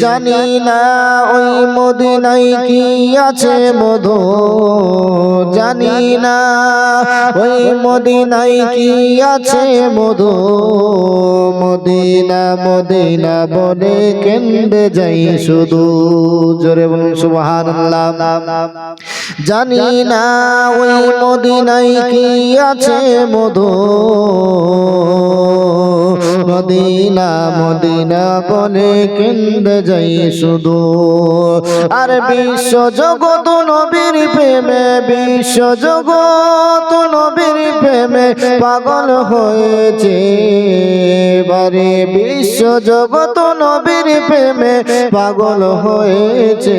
জানি না ওই মদিনায় কি আছে মধু জানি না ওই মদিনায় কি আছে মধু। মদিনা মদিনা বলে কেন্দ্রে যাই শুধু? জোরে বলুন, সুবহানাল্লাহ। জানি না ওই মদিনায় কি আছে মধু মদিনা মদিনা বলে কেন্দ্রে যাই শুধু। আর বিশ্ব জগৎ নবীর প্রেমে বিশ্ব জগৎ নবীর প্রেমে পাগল হয়েছে। বারে বিশ্ব জগৎ নবীর প্রেমে পাগল হয়েছে।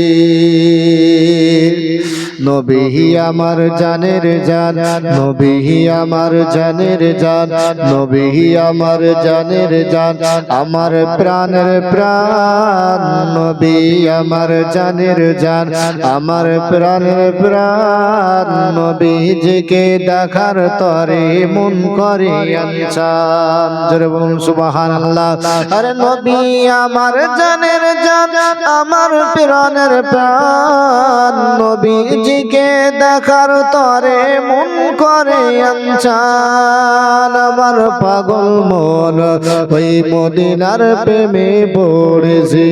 নবী আমার জানের জান নবী আমার জানের জান নবী আমার জানের জান আমার প্রাণের প্রাণ নবী আমার জানের জান আমার প্রাণের প্রাণ নবীজিকে দেখার তরে মন করে আনসান জোরে বলুন সুবহানাল্লাহ। আরে নবী আমার জানের জান আমার প্রাণের প্রাণ নবীজিকে দেখার তরে মন করে আনসান আমার পাগল মন। ওই মদিনার প্রেমে পড়েছি।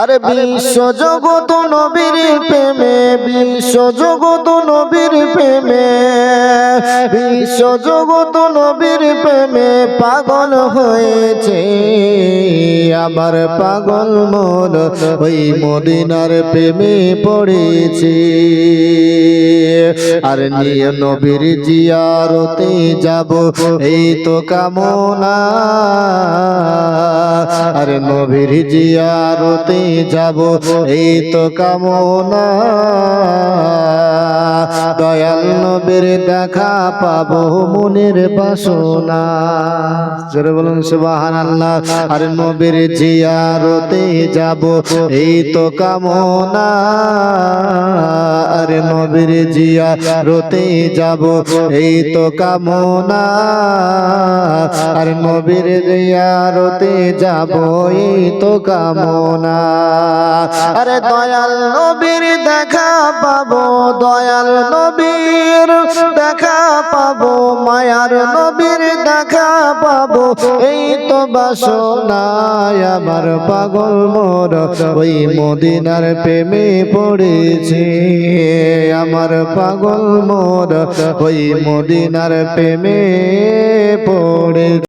আরে বিশ্ব জগত নবীর প্রেমে, বিশ্ব জগত নবীর প্রেমে। বিশ্ব জগত নবীর প্রেমে পাগল হয়েছে। আমার পাগল মন ওই মদিনার প্রেমে পড়েছে। আর নিয়ে নবীর জিয়ারতে যাব, এই তো কামনা। আর নবীর জিয়ারতে যাব, এই তো কামনা। দয়াল নবীর দেখা পাবো মনের বাসনা। জোরে বলুন সুবাহান আল্লাহ আর নবীর জিয়ারতে যাব, এই তো কামনা। আরে নবীর জিয়ারতে যাব, এই তো কামনা। আর নবীর জিয়ারতে যাব, এই তো কামনা। আরে দয়াল নবীর দেখা পাবো, দয়াল নবীর দেখা পাবো, মায়ার নবীর দেখা পাবো। এই তো বাসনায় আমার পাগল মোর, ওই মদিনার প্রেমে পড়েছে। আমার পাগল মোর, ওই মদিনার প্রেমে পড়ে